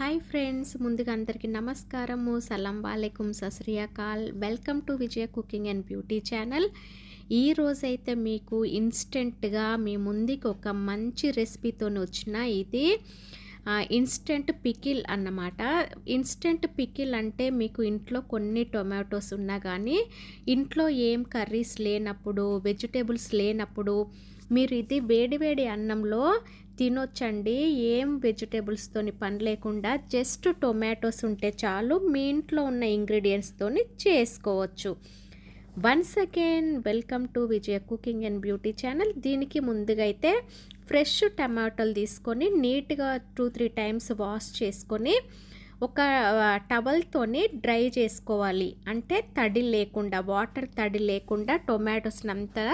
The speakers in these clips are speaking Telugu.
హాయ్ ఫ్రెండ్స్ ముందుగా అందరికీ నమస్కారము. సలాం వాలేకుం సస్రియాకాల్. Welcome to Vijaya cooking and beauty channel. ఈ రోజైతే మీకు ఇన్స్టెంట్గా మీ ముందుకు ఒక మంచి రెసిపీతో వచ్చిన ఇది ఇన్స్టెంట్ పికిల్ అన్నమాట. ఇన్స్టెంట్ పికిల్ అంటే మీకు ఇంట్లో కొన్ని టొమాటోస్ ఉన్నా కానీ ఇంట్లో ఏం కర్రీస్ లేనప్పుడు వెజిటేబుల్స్ లేనప్పుడు మీరు ఇది వేడివేడి అన్నంలో తినొచ్చండి. ఏం వెజిటేబుల్స్తోని పని లేకుండా జస్ట్ టొమాటోస్ ఉంటే చాలు మీ ఇంట్లో ఉన్న ఇంగ్రీడియంట్స్తోని చేసుకోవచ్చు. Once again welcome to Vijaya cooking and beauty channel. దీనికి ముందుగా అయితే ఫ్రెష్ టమాటోలు తీసుకొని నీట్గా టూ త్రీ టైమ్స్ వాష్ చేసుకొని ఒక టవల్తోని డ్రై చేసుకోవాలి. అంటే తడి లేకుండా వాటర్ తడి లేకుండా టొమాటోస్ని అంతా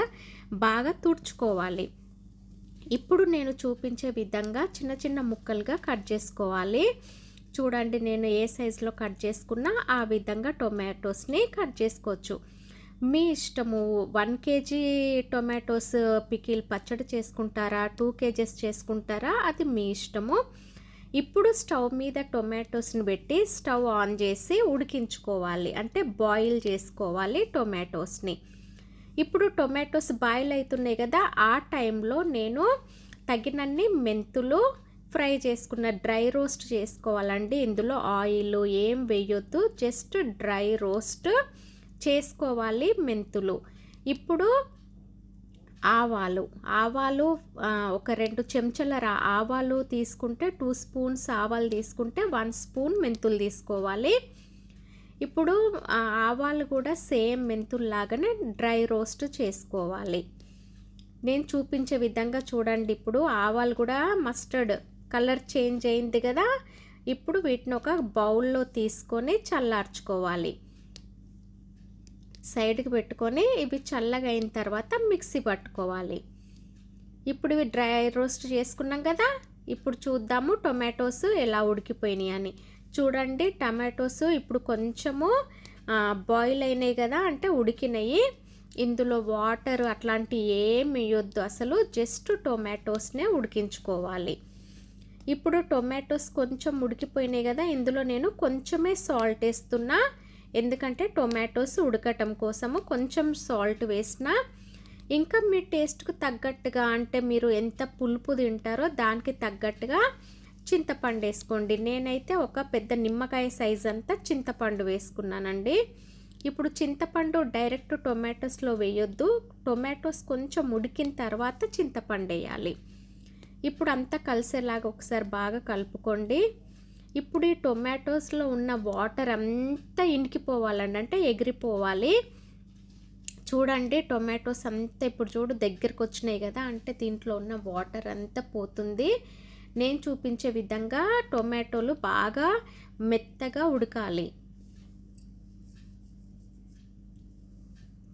బాగా తుడుచుకోవాలి. ఇప్పుడు నేను చూపించే విధంగా చిన్న చిన్న ముక్కలుగా కట్ చేసుకోవాలి. చూడండి నేను ఏ సైజులో కట్ చేసుకున్నా ఆ విధంగా టొమాటోస్ని కట్ చేసుకోవచ్చు. మీ ఇష్టము వన్ కేజీ టొమాటోస్ పికిల్ పచ్చడి చేసుకుంటారా టూ కేజెస్ చేసుకుంటారా అది మీ ఇష్టము. ఇప్పుడు స్టవ్ మీద టొమాటోస్ని పెట్టి స్టవ్ ఆన్ చేసి ఉడికించుకోవాలి. అంటే బాయిల్ చేసుకోవాలి టొమాటోస్ని. ఇప్పుడు టొమాటోస్ బాయిల్ అవుతున్నాయి కదా ఆ టైంలో నేను తగినన్ని మెంతులు ఫ్రై చేసుకున్న డ్రై రోస్ట్ చేసుకోవాలండి. ఇందులో ఆయిల్ ఏం వేయొద్దు జస్ట్ డ్రై రోస్ట్ చేసుకోవాలి మెంతులు. ఇప్పుడు ఆవాలు ఆవాలు ఒక రెండు చెంచాల ఆవాలు తీసుకుంటే టూ స్పూన్స్ ఆవాలు తీసుకుంటే వన్ స్పూన్ మెంతులు తీసుకోవాలి. ఇప్పుడు ఆవాలు కూడా సేమ్ మెంతుల్లాగానే డ్రై రోస్ట్ చేసుకోవాలి. నేను చూపించే విధంగా చూడండి. ఇప్పుడు ఆవాలు కూడా మస్టర్డ్ కలర్ చేంజ్ అయింది కదా. ఇప్పుడు వీటిని ఒక బౌల్లో తీసుకొని చల్లార్చుకోవాలి. సైడ్కి పెట్టుకొని ఇవి చల్లగా అయిన తర్వాత మిక్సీ పట్టుకోవాలి. ఇప్పుడు ఇవి డ్రై రోస్ట్ చేసుకున్నాం కదా. ఇప్పుడు చూద్దాము టొమాటోస్ ఎలా ఉడికిపోయినాయి అని చూడండి టమాటోస్ ఇప్పుడు కొంచెము బాయిల్ అయినాయి కదా అంటే ఉడికినాయి. ఇందులో వాటర్ అట్లాంటి ఏమి వేయొద్దు అసలు జస్ట్ టొమాటోస్నే ఉడికించుకోవాలి. ఇప్పుడు టొమాటోస్ కొంచెం ఉడికిపోయినాయి కదా ఇందులో నేను కొంచెమే సాల్ట్ వేస్తున్నా. ఎందుకంటే టొమాటోస్ ఉడకటం కోసము కొంచెం సాల్ట్ వేసిన. ఇంకా మీ టేస్ట్కు తగ్గట్టుగా అంటే మీరు ఎంత పులుపు తింటారో దానికి తగ్గట్టుగా చింతపండు వేసుకోండి. నేనైతే ఒక పెద్ద నిమ్మకాయ సైజ్ అంతా చింతపండు వేసుకున్నానండి. ఇప్పుడు చింతపండు డైరెక్ట్ టొమాటోస్లో వేయొద్దు. టొమాటోస్ కొంచెం ఉడికిన తర్వాత చింతపండు వేయాలి. ఇప్పుడు అంతా కలిసేలాగా ఒకసారి బాగా కలుపుకోండి. ఇప్పుడు ఈ టొమాటోస్లో ఉన్న వాటర్ అంతా ఇంకిపోవాలండి అంటే ఎగిరిపోవాలి. చూడండి టొమాటోస్ అంతా ఇప్పుడు చూడు దగ్గరకు వచ్చినాయి కదా. అంటే దీంట్లో ఉన్న వాటర్ అంతా పోతుంది. నేను చూపించే విధంగా టొమాటోలు బాగా మెత్తగా ఉడకాలి.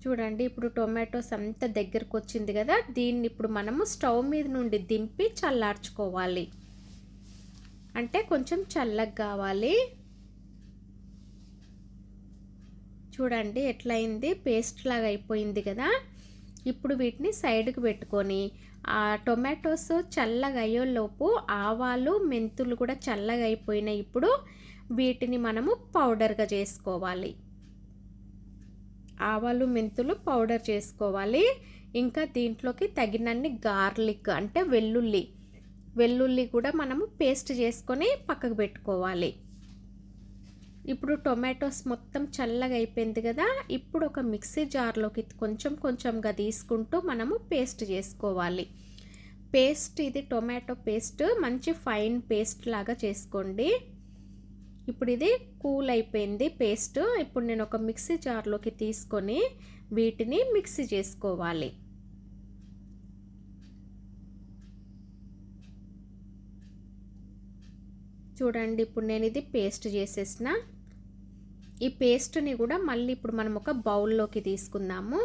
చూడండి ఇప్పుడు టొమాటోస్ అంత దగ్గరకు వచ్చింది కదా దీన్ని ఇప్పుడు మనము స్టవ్ మీద నుండి దింపి చల్లార్చుకోవాలి. అంటే కొంచెం చల్లగా కావాలి. చూడండి ఎట్లయింది? పేస్ట్ లాగా అయిపోయింది కదా. ఇప్పుడు వీటిని సైడ్కి పెట్టుకొని ఆ టొమాటోస్ చల్లగా అయ్యేలోపు ఆవాలు మెంతులు కూడా చల్లగా అయిపోయినాయి. ఇప్పుడు వీటిని మనము పౌడర్గా చేసుకోవాలి. ఆవాలు మెంతులు పౌడర్ చేసుకోవాలి. ఇంకా దీంట్లోకి తగినన్ని గార్లిక్ అంటే వెల్లుల్లి. వెల్లుల్లి కూడా మనము పేస్ట్ చేసుకొని పక్కకు పెట్టుకోవాలి. ఇప్పుడు టొమాటోస్ మొత్తం చల్లగా అయిపోయింది కదా ఇప్పుడు ఒక మిక్సీ జార్లోకి కొంచెం కొంచెంగా తీసుకుంటూ మనము పేస్ట్ చేసుకోవాలి. పేస్ట్ ఇది టొమాటో పేస్ట్ మంచి ఫైన్ పేస్ట్ లాగా చేసుకోండి. ఇప్పుడు ఇది కూల్ అయిపోయింది పేస్ట్. ఇప్పుడు నేను ఒక మిక్సీ జార్లోకి తీసుకొని వీటిని మిక్సీ చేసుకోవాలి. చూడండి ఇప్పుడు నేను ఇది పేస్ట్ చేసేసిన. ఈ పేస్ట్ని కూడా మళ్ళీ ఇప్పుడు మనం ఒక బౌల్లోకి తీసుకుందాము.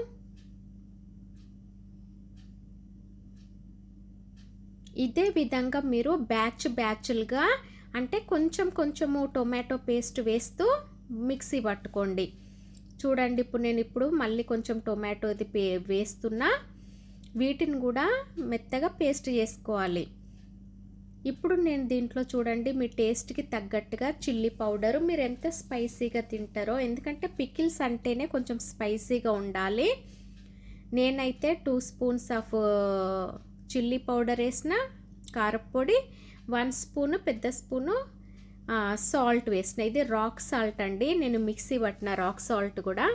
ఇదే విధంగా మీరు బ్యాచ్ బ్యాచ్లుగా అంటే కొంచెం కొంచెము టొమాటో పేస్ట్ వేస్తూ మిక్సీ పట్టుకోండి. చూడండి ఇప్పుడు నేను ఇప్పుడు మళ్ళీ కొంచెం టొమాటోది పే వేస్తున్నా. వీటిని కూడా మెత్తగా పేస్ట్ చేసుకోవాలి. ఇప్పుడు నేను దీంట్లో చూడండి మీ టేస్ట్కి తగ్గట్టుగా చిల్లీ పౌడరు మీరు ఎంత స్పైసీగా తింటారో ఎందుకంటే పికిల్స్ అంటేనే కొంచెం స్పైసీగా ఉండాలి. నేనైతే two spoons of chilli powder వేసిన కారపొడి వన్ స్పూను పెద్ద స్పూను సాల్ట్ వేసిన. ఇది రాక్ సాల్ట్ అండి నేను మిక్సీ పట్టిన రాక్ సాల్ట్ కూడా.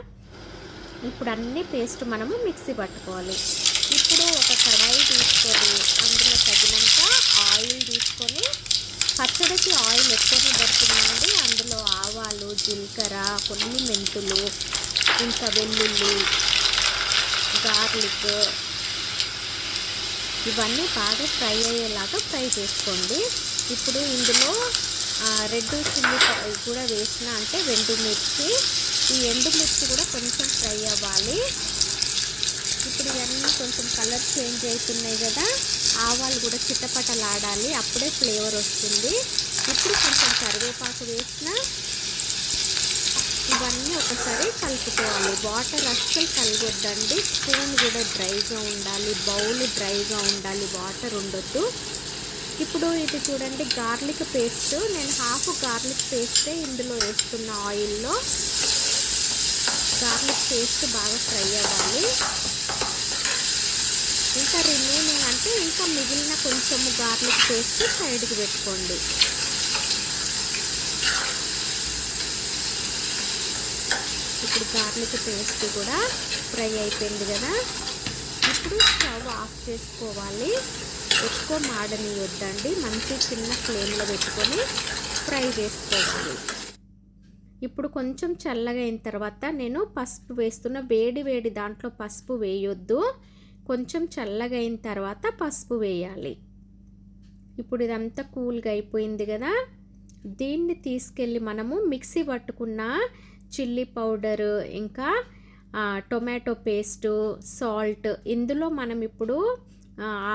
ఇప్పుడు అన్ని పేస్ట్ మనము మిక్సీ పట్టుకోవాలి. ఇప్పుడు ఒక కడాయి తీసుకొని అందులో తగినంత ఆయిల్ తీసుకొని పచ్చడికి ఆయిల్ ఎక్కువనే దొరుకుతుందండి అందులో ఆవాలు జీలకర్ర కొన్ని మెంతులు ఇంకా వెల్లుల్లి గార్లిక్ ఇవన్నీ బాగా ఫ్రై అయ్యేలాగా ఫ్రై చేసుకోండి. ఇప్పుడు ఇందులో రెడ్ చిల్లీ కూడా వేసిన అంటే ఎండుమిర్చి ఈ ఎండుమిర్చి కూడా కొంచెం ఫ్రై అవ్వాలి. ఇప్పుడు ఇవన్నీ కొంచెం కలర్ చేంజ్ అవుతున్నాయి కదా ఆవాలు కూడా చిట్టపటలాడాలి అప్పుడే ఫ్లేవర్ వస్తుంది. ఇప్పుడు కొంచెం కరివేపాకు వేసిన ఇవన్నీ ఒకసారి కలుపుకోవాలి. వాటర్ అస్సలు కలగొద్దండి. స్పూన్ కూడా డ్రైగా ఉండాలి బౌల్ డ్రైగా ఉండాలి వాటర్ ఉండొద్దు. ఇప్పుడు ఇది చూడండి గార్లిక్ పేస్ట్. నేను హాఫ్ గార్లిక్ పేస్టే ఇందులో వేస్తున్న ఆయిల్లో. గార్లిక్ పేస్ట్ బాగా ఫ్రై అవ్వాలి. ఇంకా రిమైనింగ్ అంటే ఇంకా మిగిలిన కొంచెము గార్లిక్ పేస్ట్ సైడ్కి పెట్టుకోండి. ఇప్పుడు గార్లిక్ పేస్ట్ కూడా ఫ్రై అయిపోయింది కదా. ఇప్పుడు స్టవ్ ఆఫ్ చేసుకోవాలి. ఎక్కువ మాడనియొద్దండి. మంచి చిన్న ఫ్లేమ్లో పెట్టుకొని ఫ్రై చేసుకోవాలి. ఇప్పుడు కొంచెం చల్లగా అయిన తర్వాత నేను పసుపు వేస్తున్న వేడి వేడి దాంట్లో పసుపు వేయొద్దు. కొంచెం చల్లగైన తర్వాత పసుపు వేయాలి. ఇప్పుడు ఇదంతా కూల్గా అయిపోయింది కదా. దీన్ని తీసుకెళ్ళి మనము మిక్సీ పట్టుకున్న చిల్లీ పౌడర్ ఇంకా టొమాటో పేస్టు సాల్ట్ ఇందులో మనం ఇప్పుడు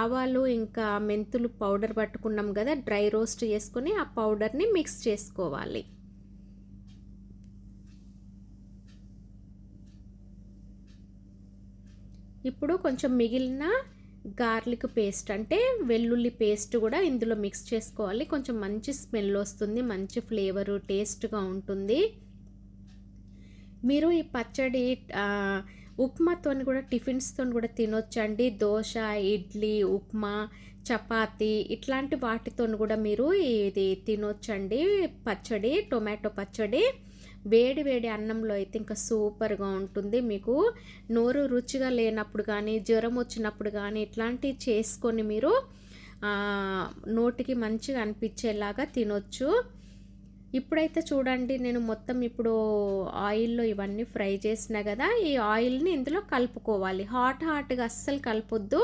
ఆవాలు ఇంకా మెంతులు పౌడర్ పట్టుకున్నాం కదా డ్రై రోస్ట్ చేసుకొని ఆ పౌడర్ని మిక్స్ చేసుకోవాలి. ఇప్పుడు కొంచెం మిగిలిన గార్లిక్ పేస్ట్ అంటే వెల్లుల్లి పేస్ట్ కూడా ఇందులో మిక్స్ చేసుకోవాలి. కొంచెం మంచి స్మెల్ వస్తుంది మంచి ఫ్లేవరు టేస్ట్గా ఉంటుంది. మీరు ఈ పచ్చడి ఉప్మాతో కూడా టిఫిన్స్తో కూడా తినొచ్చండి. దోశ ఇడ్లీ ఉప్మా చపాతి ఇట్లాంటి వాటితో కూడా మీరు ఇది తినొచ్చండి. పచ్చడి టొమాటో పచ్చడి. వేడి వేడి అన్నంలో అయితే ఇంకా సూపర్గా ఉంటుంది. మీకు నోరు రుచిగా లేనప్పుడు కానీ జ్వరం వచ్చినప్పుడు కానీ ఇట్లాంటివి చేసుకొని మీరు నోటికి మంచిగా అనిపించేలాగా తినొచ్చు. ఇప్పుడైతే చూడండి నేను మొత్తం ఇప్పుడు ఆయిల్లో ఇవన్నీ ఫ్రై చేసిన కదా ఈ ఆయిల్ని ఇందులో కలుపుకోవాలి. హాట్ హాట్గా అస్సలు కలపొద్దు.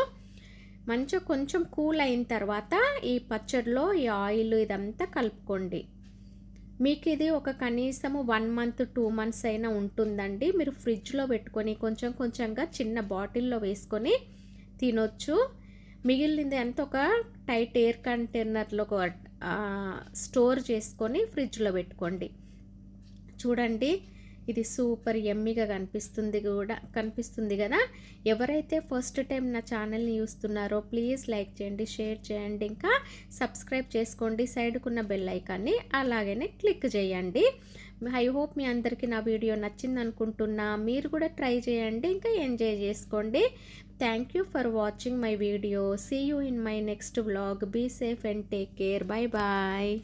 మంచిగా కొంచెం కూల్ అయిన తర్వాత ఈ పచ్చడిలో ఈ ఆయిల్ ఇదంతా కలుపుకోండి. మీకు ఇది ఒక కనీసము వన్ మంత్ టూ మంత్స్ అయినా ఉంటుందండి. మీరు ఫ్రిడ్జ్లో పెట్టుకొని కొంచెం కొంచెంగా చిన్న బాటిల్లో వేసుకొని తినొచ్చు. మిగిలింది అంతా ఒక టైట్ ఎయిర్ కంటైనర్లో స్టోర్ చేసుకొని ఫ్రిడ్జ్లో పెట్టుకోండి. చూడండి. ఇది సూపర్ ఎమ్మిగా కనిపిస్తుంది కూడా కనిపిస్తుంది కదా? ఎవరైతే ఫస్ట్ టైం నా ఛానల్ని చూస్తున్నారో ప్లీజ్ లైక్ చేయండి షేర్ చేయండి ఇంకా సబ్స్క్రైబ్ చేసుకోండి. సైడ్కున్న బెల్ ఐకాన్ని అలాగనే క్లిక్ చేయండి. ఐ హోప్ మీ అందరికీ నా వీడియో నచ్చింది అనుకుంటున్నా మీరు కూడా ట్రై చేయండి ఇంకా ఎంజాయ్ చేసుకోండి. Thank you for watching my video. See you in my next vlog be safe and take care bye bye